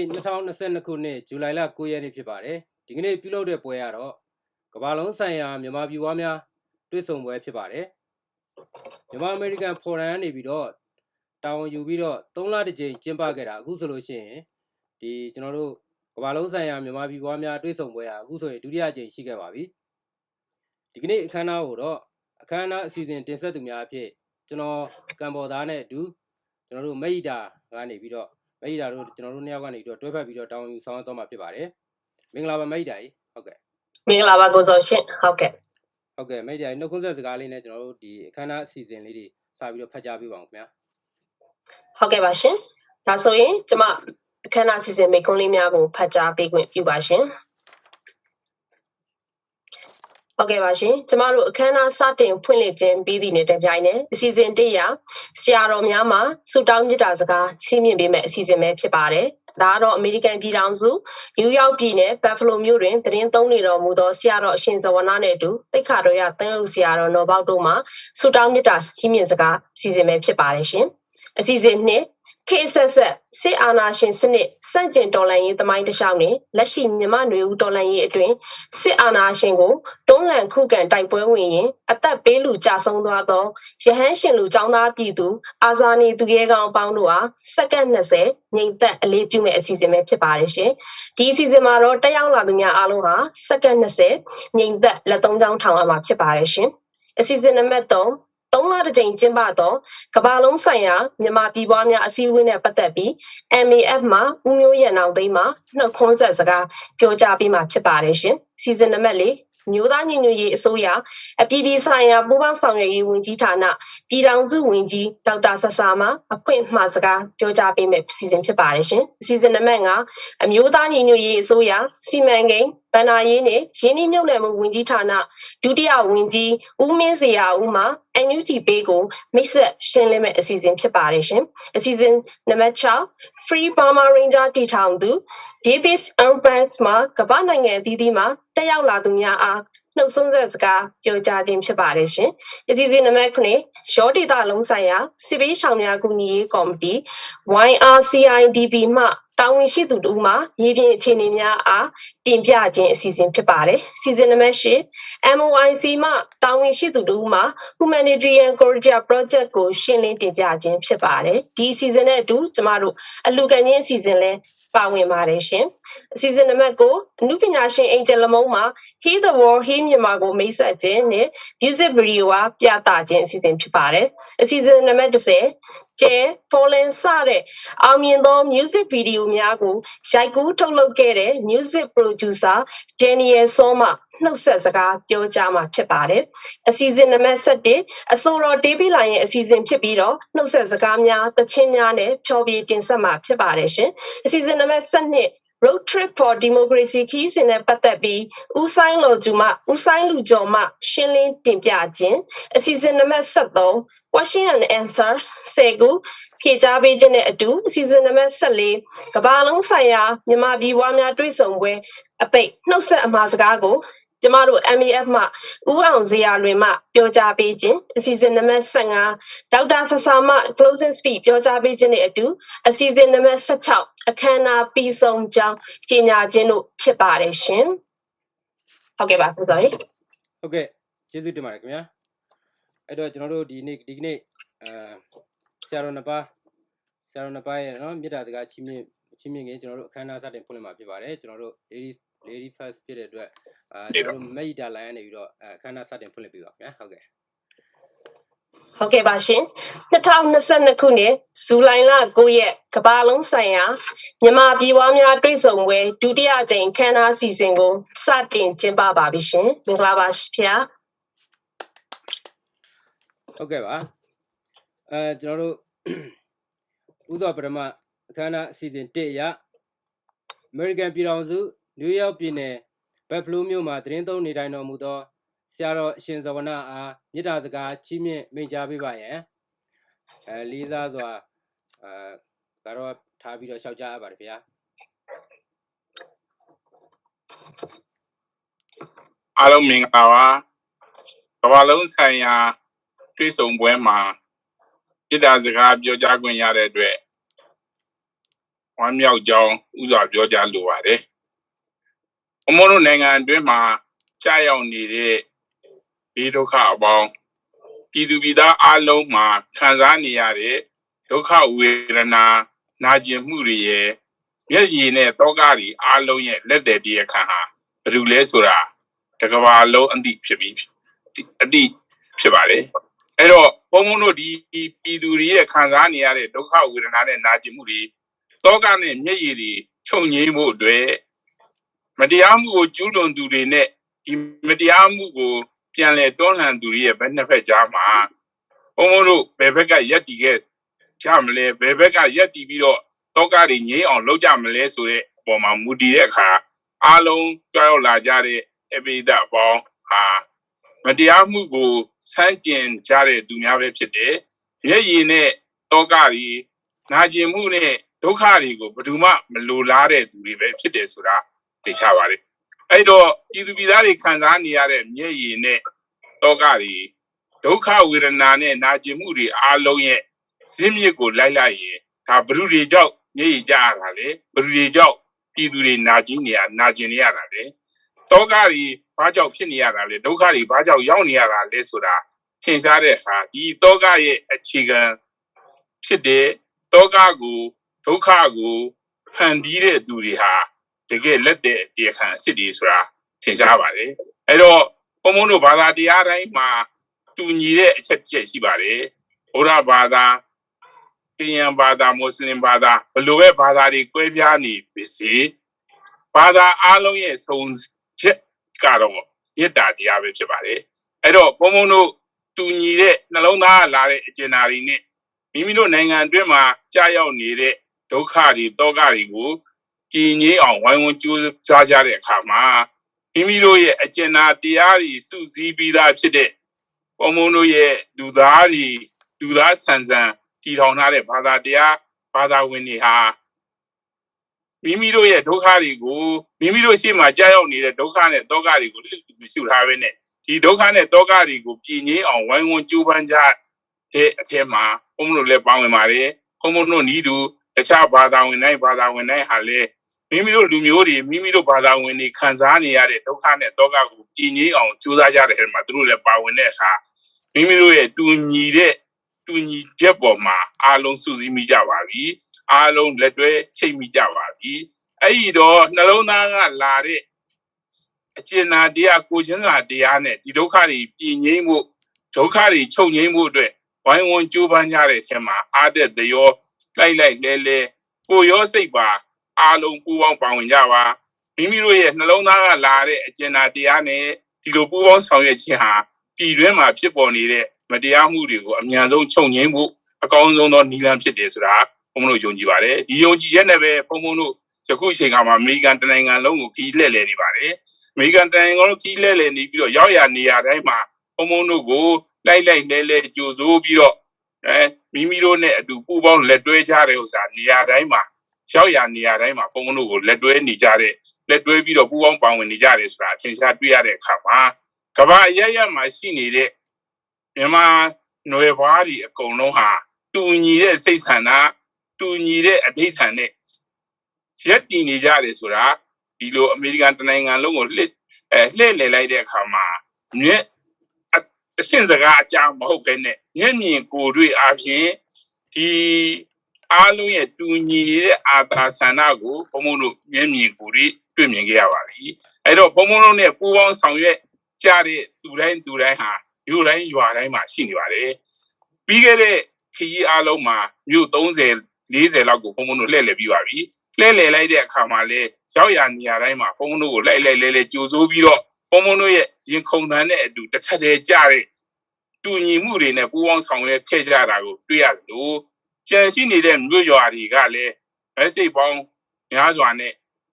ဒီကနေ့2022ခုနှစ်ဇူလိုင်လ9ရက်နေ့ဖြစ်ပါတယ်ဒီကနေ့ပြုလုပ်တဲ့ပွဲကတော့ကမ္ဘာလုံးဆိုင်ရာမြန်မာပြည်ဝါများတွေ့ဆုံပွဲဖြစ်ပါတယ်မြန်မာအမေရိကန်ဖော်ရန်ကနေပြီးတော့တာဝန်ယူပြီးတော့3လတစ်ကြိမ်ကျင်းပခဲ့တာအခုဆိုလို့ရှိရင်ဒီကျွန်တော်တို့ကမ္ဘာလုံးဆိုင်ရာမြန်မာပြည်ဝါများတွေ့ဆုံပွဲဟာအခုဆိုရင်ဒုတိယကြိမ်ရှိခဲ့ပါပြီဒီကနေ့အခမ်းအနားကိုတော့အခမ်းအနားအစီအစဉ်တင်ဆက်သူများအဖြစ်ကျွန်တော်ကံပေါ်သားနဲ့အတူကျွန်တော်တို့မိတ်တာကနေပြီးတော့ မိတ်တာတို့ကျွန်တော်တို့နှစ်ယောက်ကနေပြီးတော့တွဲဖက်ပြီးတော့တောင်းယူဆောင်ရွက်တော့မှာဖြစ်ပါတယ်မင်္ဂလာပါမိတ်တာကြီးဟုတ်ကဲ့မင်္ဂလာပါကိုစောရှင်ဟုတ်ကဲ့ဟုတ်ကဲ့မိတ်တာကြီးနှုတ်ခွန်းဆက်စကားလေးနဲ့ကျွန်တော်တို့ဒီအခမ်းအနားအစီအစဉ်လေးတွေစပြီးတော့ဖတ်ကြားပေးပါအောင်ခင်ဗျာဟုတ်ကဲ့ပါရှင်ဒါဆိုရင်ကျမအခမ်းအနားစီစဉ်မိတ်ခွန်းလေးများကိုဖတ်ကြားပေးခွင့်ပြုပါရှင် ဟုတ်ကဲ့ပါရှင်ကျမတို့အခမ်းအနားစတင်ဖွင့်လှစ်ခြင်းပြီးသည့်နေ့တပြိုင်နက်အစီအစဉ်တရဆရာတော်များမှဆုတောင်းမေတ္တာစကားချီးမြှင့်ပေးမယ့်အစီအစဉ်ပဲဖြစ်ပါတယ်ဒါကတော့အမေရိကန်ပြည်ထောင်စုနယူးယောက်ပြည်နယ်ဘတ်ဖလိုမြို့တွင်သတင်းသုံးနေတော်မူသောဆရာတော်အရှင်ဇဝနာနဲ့အတူတိတ်ခါတော်ရတန်ရုပ်ဆရာတော်နော်ဘောက်တို့မှဆုတောင်းမေတ္တာချီးမြှင့်စကားစီစဉ်ပဲဖြစ်ပါတယ်ရှင်အစီအစဉ်နှစ် ခေတ်ဆက်ဆက်စစ်အာဏာရှင်စနစ်စန့်ကျင်တော်လှန်ရေးသမိုင်းတစ်လျှောက်နဲ့လက်ရှိမြန်မာနွေဦးတော်လှန်ရေးအတွင်းစစ်အာဏာရှင်ကိုတွန်းလှန်ခုခံတိုက်ပွဲဝင်ရင်အသက်ပေးလူကြဆုံးသွားသောရဟန်းရှင်လူចောင်းသားပြည်သူအာဇာနည်သူရဲကောင်းအပေါင်းတို့အားစက္ကန့်20ငိမ့်သက်အလေးပြုမဲ့အစီအစဉ်ပဲဖြစ်ပါတယ်ရှင်ဒီအစီအစဉ်မှာတော့တက်ရောက်လာသူများအားလုံးဟာစက္ကန့်20ငိမ့်သက်လက်သုံးချောင်းထောင်ရမှာဖြစ်ပါတယ်ရှင်အစီအစဉ်နံပါတ်3 သုံးလတစ်ကြိမ်ကျင်းပသောကမ္ဘာလုံးဆိုင်ရာမြန်မာပြည်ပွားများအစည်းအဝေးနဲ့ပတ်သက်ပြီး MAF မှာဦးမျိုးရန်အောင်သိမ်းမှာနှုတ်ခွန်းဆက်စကားပြောကြားပေးမှာဖြစ်ပါတယ်ရှင်။စီဇန်နံပါတ်၄မျိုးသားညီညွတ်ရေးအစိုးရအပြည်ပြည်ဆိုင်ရာပူးပေါင်းဆောင်ရွက်ရေးဝန်ကြီးဌာနပြည်ထောင်စုဝန်ကြီးဒေါက်တာဆဆာမအဖွင့်မှာစကားပြောကြားပေးမယ့်စီစဉ်ဖြစ်ပါတယ်ရှင်။စီဇန်နံပါတ်၅အမျိုးသားညီညွတ်ရေးအစိုးရစီမံကိန်း ဗန္နာရေးနဲ့ရင်းနှီးမြှုပ်နှံမှုဝန်ကြီးဌာနဒုတိယဝန်ကြီးဦးမင်းစရာဦးမှ NUG ပေးကိုမိတ်ဆက်ရှင်းလင်းမဲ့အစီအစဉ်ဖြစ်ပါတယ်ရှင်။အစီအစဉ်နံပါတ်6 Free Burma Ranger တည်ထောင်သူ Davis Urban မှာကမ္ဘာနိုင်ငံအသီးသီးမှာတက်ရောက်လာသူများအားနှုတ်ဆုံးဆက်စကားပြောကြားခြင်းဖြစ်ပါတယ်ရှင်။အစီအစဉ်နံပါတ်9ရောဒေတာလုံးဆိုင်ရာစစ်ပေးဆောင်များကူညီရေးကော်မတီ YRCIDP မှ တာဝန်ရှိသူတို့မှရည်ပြင်းအခြေအနေများအားတင်ပြခြင်းအစီအစဉ်ဖြစ်ပါတယ်။စီဇန်နံပါတ်10 MOIC မှတာဝန်ရှိသူတို့မှ Humanitarian Corridor Project ကိုရှင်းလင်းတင်ပြခြင်းဖြစ်ပါတယ်။ဒီအစီအစဉ်နဲ့အတူကျမတို့အလူကန်ချင်းအစီအစဉ်လဲပါဝင်ပါတယ်ရှင်။အစီအစဉ်နံပါတ်9အမှုပညာရှင်အင်ဂျယ်လမုံမှာ He the World He မြန်မာကိုမိတ်ဆက်ခြင်းနဲ့ music video အားပြသခြင်းအစီအစဉ်ဖြစ်ပါတယ်။အစီအစဉ်နံပါတ်10 ကျဲ Fallen စတဲ့အောင်မြင်သော music video များကိုရိုက်ကူးထုတ်လုပ်ခဲ့တဲ့ music producer Daniel Song မှနှုတ်ဆက်စကားပြောကြားမှာဖြစ်ပါတယ်။အစီအစဉ်နံပါတ်7အဆိုတော်တေးပြီးလာရဲ့အစီအစဉ်ဖြစ်ပြီးတော့နှုတ်ဆက်စကားများတခြင်းများနဲ့ဖြောပြတင်ဆက်မှာဖြစ်ပါတယ်ရှင်။အစီအစဉ်နံပါတ်7 road trip for democracy ခီးစဉ်နဲ့ပတ်သက်ပြီးဦးဆိုင်လော်ကျူမှဦးဆိုင်လူကျော်မှရှင်းလင်းတင်ပြခြင်းအစီအစဉ်နံပါတ်73 question and answer ဆယ်ခုဖြေကြားပေးခြင်းနဲ့အတူအစီအစဉ်နံပါတ်14ကမ္ဘာလုံးဆိုင်ရာမြန်မာပြည်ပွားများတွေ့ဆုံပွဲအပိတ်နှုတ်ဆက်အမှာစကားကို ကျမတို့ MEF မှဦးအောင်ဇေယျလွင်မှပြောကြားပေးခြင်းအစီအစဉ်နံပါတ်15ဒေါက်တာဆဆာမှ closing speech ပြောကြားပေးခြင်းနဲ့အတူအစီအစဉ်နံပါတ်16အခမ်းအနားပြီးဆုံးကြောင်းကြေညာခြင်းတို့ဖြစ်ပါတယ်ရှင်ဟုတ်ကဲ့ပါကိုစောရေဟုတ်ကဲ့ကျေးဇူးတင်ပါတယ်ခင်ဗျာအဲ့တော့ကျွန်တော်တို့ဒီနေ့ဒီကနေ့အဲဆရာတော်နှစ်ပါးဆရာတော်နှစ်ပါးရဲ့နော်မေတ္တာစကားချီးမြှင့်ချီးမြှင့်ခင်ကျွန်တော်တို့အခမ်းအနားစတင်ဖွင့်လှစ်မှာဖြစ်ပါတယ်ကျွန်တော်တို့ lady lady first ဖြစ်တဲ့အတွက်အာကျွန်တော်တို့မိတ်တာလိုင်းကနေပြီးတော့အခမ်းအနားစတင်ဖွင့်လှစ်ပေးပါခင်ဗျာဟုတ်ကဲ့ဟုတ်ကဲ့ပါရှင်2022ခုနှစ်ဇူလိုင်လ9ရက်ကမ္ဘာလုံးဆိုင်ရာမြန်မာပြည်ပွားများတွေ့ဆုံပွဲဒုတိယကြိမ်ခမ်းနားစီစဉ်ကိုစတင်ကျင်းပပါပြီရှင်မင်္ဂလာပါဗျာဟုတ်ကဲ့ပါအဲကျွန်တော်တို့ဥသောပထမအခမ်းအနားအစီအစဉ်1ရအမေရိကန်ပြည်ထောင်စု နယူးယောက်ပြည်နယ်ဘက်ဖလိုးမြို့မှာသတင်းသုံးနေထိုင်တော်မူသောဆရာတော်အရှင်ဇဝနာအားမေတ္တာစကားချီးမြှင့်မိန့်ကြားပေးပါရန်အဲလေးစားစွာအဲကတော့ထားပြီးတော့ရှောက်ကြားရပါတယ်ဗျာအားလုံးမင်္ဂလာပါကမ္ဘာလုံးဆိုင်ရာတွေ့ဆုံပွဲမှာပြည်တာစကားပြောကြားခွင့်ရတဲ့အတွက်ဝမ်းမြောက်ကြောင်းဥစွာပြောကြားလိုပါတယ်။ အမောတို့နိုင်ငံအတွင်းမှာကြာရောက်နေတဲ့ဒီဒုက္ခအပေါင်းပြည်သူပြည်သားအလုံးမှာခံစားနေရတဲ့ဒုက္ခဝေဒနာနာကျင်မှုတွေရဲ့မျက်ရည်နဲ့တောကတွေအလုံးရဲ့လက်သည်တရားခံဟာဘယ်လိုလဲဆိုတာတကဘာလုံးအတိဖြစ်ပြီးအတိဖြစ်ပါတယ်အဲ့တော့ဘုံဘုံတို့ဒီပြည်သူတွေရဲ့ခံစားနေရတဲ့ဒုက္ခဝေဒနာနဲ့နာကျင်မှုတွေတောကနဲ့မျက်ရည်တွေချုပ်ငြိမ်းဖို့အတွက် မတရားမှုကိုကျူးလွန်သူတွေနဲ့ဒီမတရားမှုကိုပြန်လဲတွန်းလှန်သူတွေရဲ့ဘက်နှစ်ဖက်ကြားမှာဘုံဘုံတို့ဘယ်ဘက်ကရက်တီခဲ့ကြမလဲဘယ်ဘက်ကရက်တီပြီးတော့တောကတွေငြိမ်းအောင်လုပ်ကြမလဲဆိုတဲ့အပေါ်မှာမူတည်တဲ့အခါအားလုံးကြောက်ရောက်လာကြတဲ့အပိဒအပေါင်းဟာမတရားမှုကိုစမ်းကျင်ကြတဲ့သူများပဲဖြစ်တယ်။မျက်ရည်နဲ့တောကတွေနာကျင်မှုနဲ့ဒုက္ခတွေကိုဘယ်သူမှမလိုလားတဲ့သူတွေပဲဖြစ်တယ်ဆိုတာ သိချပါလေ။အဲ့တော့ပြည်သူပြည်သားတွေခံစားနေရတဲ့မျက်ရည်နဲ့တောကတွေဒုက္ခဝေဒနာနဲ့နာကျင်မှုတွေအားလုံးရဲ့ဇင်းမြစ်ကိုလိုက်လိုက်ရင်ဒါဘ ᱹ တွေကြောင့်မျက်ရည်ကျရတာလေဘ ᱹ တွေကြောင့်ပြည်သူတွေနာကျင်နေရနာကျင်နေရတာလေတောကတွေဘာကြောင့်ဖြစ်နေရတာလဲဒုက္ခတွေဘာကြောင့်ရောက်နေရတာလဲဆိုတာထင်ရှားတဲ့အခါဒီတောကရဲ့အခြေခံဖြစ်တဲ့တောကကိုဒုက္ခကိုဖန်တီးတဲ့သူတွေဟာ တကယ်လက်တဲ့တရားခံအစ်စ်တွေဆိုတာထင်ရှားပါတယ်အဲ့တော့ဘုံဘုံတို့ဘာသာတရားတိုင်းမှာတူညီတဲ့အချက်တစ်ချက်ရှိပါတယ်ဘုရားဘာသာခရစ်ယာန်ဘာသာမွတ်စလင်ဘာသာဘယ်လိုပဲဘာသာတွေကွဲပြားနေပါစေဘာသာအလုံးရဲ့စုံချက်ကတော့မေတ္တာတရားပဲဖြစ်ပါတယ်အဲ့တော့ဘုံဘုံတို့တူညီတဲ့နှလုံးသားလာတဲ့အကျဉ်းဓာရီနဲ့မိမိတို့နိုင်ငံအတွင်းမှာကြာရောက်နေတဲ့ဒုက္ခတွေတောကတွေကို ကြည်ငြိမ်းအောင်ဝိုင်းဝန်းကြိုးစားကြတဲ့အခါမှာမိမိတို့ရဲ့အကျဉ်းဓာတရားတွေစုစည်းပြီးသားဖြစ်တဲ့ဘုံဘုံတို့ရဲ့လူသားတွေလူသားဆန်ဆန်တည်ထောင်ထားတဲ့ဘာသာတရားဘာသာဝင်တွေဟာမိမိတို့ရဲ့ဒုက္ခတွေကိုမိမိတို့ရှေ့မှာကြာရောက်နေတဲ့ဒုက္ခနဲ့တောကတွေကိုလိလိရှုထားပဲနဲ့ဒီဒုက္ခနဲ့တောကတွေကိုပြည်ငြိမ်းအောင်ဝိုင်းဝန်းကြိုးပမ်းကြတဲ့အထက်မှာဘုံဘုံတို့လည်းပါဝင်ပါတယ်ဘုံဘုံတို့ဤသူတခြားဘာသာဝင်တိုင်းဘာသာဝင်တိုင်းဟာလည်း မိမိတို့လူမျိုးတွေမိမိတို့ဘာသာဝင်တွေခံစားနေရတဲ့ဒုက္ခနဲ့တောကကိုပြည်ငြိမ်းအောင်ကြိုးစားကြတဲ့အခါမှာသူတို့လည်းပါဝင်တဲ့အခါမိမိတို့ရဲ့တူညီတဲ့တူညီချက်ပေါ်မှာအားလုံးစုစည်းမိကြပါပြီအားလုံးလက်တွဲချိတ်မိကြပါပြီအဲ့ဒီတော့နှလုံးသားကလာတဲ့အကျဉ်းနာတရားကိုချင်းစာတရားနဲ့ဒီဒုက္ခတွေပြည်ငြိမ်းမှုဒုက္ခတွေချုပ်ငြိမ်းမှုအတွက်ဝိုင်းဝန်းကြိုးပမ်းကြတဲ့အထက်မှာအားတဲ့တရောလိုက်လိုက်လဲလဲကိုရောစိတ်ပါ အားလုံးပူပေါင်းပါဝင်ကြပါမိမိတို့ရဲ့နှလုံးသားကလာတဲ့အကျဉ်းနာတရားနဲ့ဒီလိုပူပေါင်းဆောင်ရွက်ခြင်းဟာပြည်တွင်းမှာဖြစ်ပေါ်နေတဲ့မတရားမှုတွေကိုအမြန်ဆုံးချုပ်ငြိမ်းဖို့အကောင်းဆုံးသောနည်းလမ်းဖြစ်တယ်ဆိုတာဘုံဘုံတို့ယုံကြည်ပါတယ်ဒီယုံကြည်ချက်နဲ့ပဲဘုံဘုံတို့ယခုအချိန်ကမှအမေရိကန်တနိုင်ငံလုံးကိုခီးလှည့်လည်နေပါတယ်အမေရိကန်တနိုင်ငံလုံးခီးလှည့်လည်နေပြီးတော့ရောက်ရနေရတိုင်းမှာဘုံဘုံတို့ကိုလိုက်လိုက်လဲလဲကြိုဆိုပြီးတော့အဲမိမိတို့နဲ့အတူပူပေါင်းလက်တွဲကြတဲ့ဥစ္စာနေရာတိုင်းမှာ ရောက်ရနေရာတိုင်းမှာဘုံဘုံတို့ကိုလက်တွဲနေကြတဲ့လက်တွဲပြီးတော့ပူပေါင်းပါဝင်နေကြတယ်ဆိုတာအထင်ရှားတွေ့ရတဲ့အခါမှာကမ္ဘာအရရမှာရှိနေတဲ့မြန်မာຫນွယ်ဘွားတွေအကုန်လုံးဟာတူညီတဲ့စိတ်ဆန္ဒတူညီတဲ့အဋိဌာန်နဲ့ရက်တည်နေကြတယ်ဆိုတာဒီလိုအမေရိကန်တနိုင်ငံလုံးကိုလှစ်အဲလှည့်လည်လိုက်တဲ့အခါမှာမြက်အရှင်းစကားအကြောင်းမဟုတ်ဘဲနဲ့မျက်မြင်ကိုယ်တွေ့အပြင်ဒီ အားလုံးရဲ့တူညီနေတဲ့အာသာဆန္ဒကိုဘုံဘုံတို့မျက်မြင်ကိုယ်တွေ့တွေ့မြင်ခဲ့ရပါပြီအဲ့တော့ဘုံဘုံတို့နဲ့ပူးပေါင်းဆောင်ရွက်ကြတဲ့သူတိုင်းသူတိုင်းဟာမြို့တိုင်းရွာတိုင်းမှာရှိနေပါတယ်ပြီးခဲ့တဲ့ခရီးအားလုံးမှာမြို့30 40လောက်ကိုဘုံဘုံတို့လှည့်လည်ပြီးပါပြီလှည့်လည်လိုက်တဲ့အခါမှာလဲရောက်ရနေရာတိုင်းမှာဘုံဘုံတို့ကိုလိုက်လိုက်လဲလဲကြိုဆိုပြီးတော့ဘုံဘုံတို့ရဲ့ရင်ခုန်တန်းတဲ့အတူတစ်ထက်တည်းကြတဲ့တူညီမှုတွေနဲ့ပူးပေါင်းဆောင်ရွက်ခဲ့ကြတာကိုတွေ့ရသလို ကြံရှိနေတဲ့မြို့ရွာတွေကလည်းမက်ဆေ့ပေါင်းများစွာနဲ့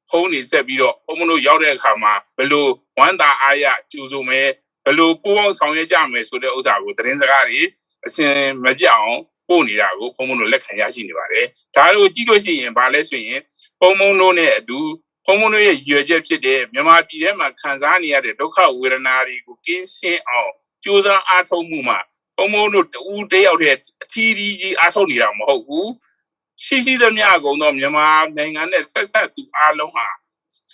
ဖုန်းနေဆက်ပြီးတော့ဘုံဘုံတို့ရောက်တဲ့အခါမှာဘယ်လိုဝမ်းသာအားရကြိုဆိုမယ်ဘယ်လိုပူးပေါင်းဆောင်ရွက်ကြမယ်ဆိုတဲ့ဥစ္စာကိုသတင်းစကားတွေအစင်မပြတ်အောင်ပို့နေတာကိုဘုံဘုံတို့လက်ခံရရှိနေပါတယ်ဒါတို့ကြည့်လို့ရှိရင်ဗာလဲဆိုရင်ဘုံဘုံတို့နဲ့အတူဘုံဘုံတို့ရဲ့ရည်ရွယ်ချက်ဖြစ်တဲ့မြန်မာပြည်ထဲမှာခံစားနေရတဲ့ဒုက္ခဝေဒနာတွေကိုကင်းရှင်းအောင်ကြိုးစားအားထုတ်မှုမှာ ဘုံဘုံတို့တူတယောက်တည်းအထီးကြီးကြီးအားထုတ်နေတာမဟုတ်ဘူးရှိရှိသမျှအကုန်တော့မြန်မာနိုင်ငံနဲ့ဆက်ဆက်သူအားလုံးဟာ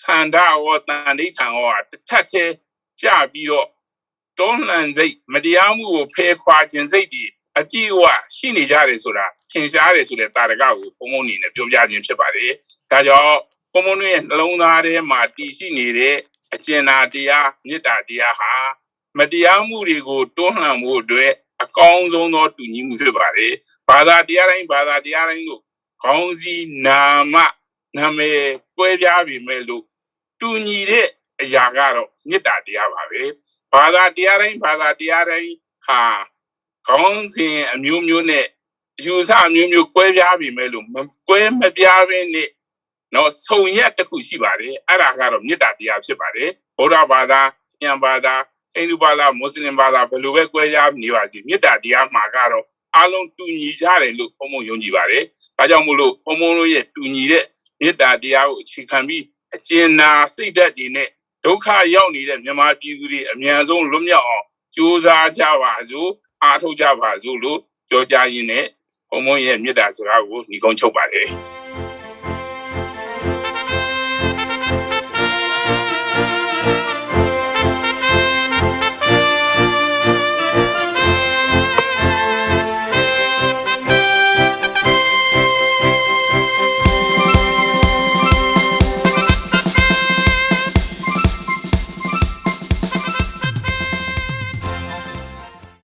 စန္ဒရောတန်ဋိဌာန်ရောတစ်ထပ်သေးကြပြီးတော့တွန်းလှန်စိတ်မတရားမှုကိုဖယ်ခွာခြင်းစိတ်ဒီအပြည့်အဝရှိနေကြတယ်ဆိုတာထင်ရှားတယ်ဆိုတဲ့တာရကကိုဘုံဘုံအနေနဲ့ပြောပြခြင်းဖြစ်ပါတယ်။ဒါကြောင့်ဘုံဘုံတို့ရဲ့နှလုံးသားထဲမှာတည်ရှိနေတဲ့အကျဉ်းသာတရားမေတ္တာတရားဟာမတရားမှုတွေကိုတွန်းလှန်မှုအတွက် အကောင်းဆုံးသောတူညီမှုဖြစ်ပါတယ်။ဘာသာတရားတိုင်းဘာသာတရားတိုင်းတို့ခေါင်းစည်းနာမနာမည်ကွဲပြားပြီမဲ့လို့တူညီတဲ့အရာကတော့မေတ္တာတရားပါပဲ။ဘာသာတရားတိုင်းဘာသာတရားတိုင်းဟာခေါင်းစဉ်အမျိုးမျိုးနဲ့အယူဆအမျိုးမျိုးကွဲပြားပြီမဲ့လို့မကွဲမပြားဘဲနဲ့နော်ဆုံရက်တစ်ခုရှိပါတယ်အဲ့ဒါကတော့မေတ္တာတရားဖြစ်ပါတယ်ဗုဒ္ဓဘာသာဉာဏ်ဘာသာ ဟိန္ဒူဘာသာမွတ်စလင်ဘာသာဘယ်လိုပဲကွဲပြားနေပါစေမေတ္တာတရားမှာကတော့အလုံးတူညီကြတယ်လို့ဘုံဘုံယုံကြည်ပါတယ်ဒါကြောင့်မို့လို့ဘုံဘုံတို့ရဲ့တူညီတဲ့မေတ္တာတရားကိုအခြေခံပြီးအကျဉ်းနာစိတ်ဓာတ်တွေနဲ့ဒုက္ခရောက်နေတဲ့မြန်မာပြည်သူတွေအမြန်ဆုံးလွတ်မြောက်အောင်ကြိုးစားကြပါစို့အားထုတ်ကြပါစို့လို့ပြောကြရင်းနဲ့ဘုံဘုံရဲ့မေတ္တာစကားကိုညီကုန်းချုပ်ပါတယ်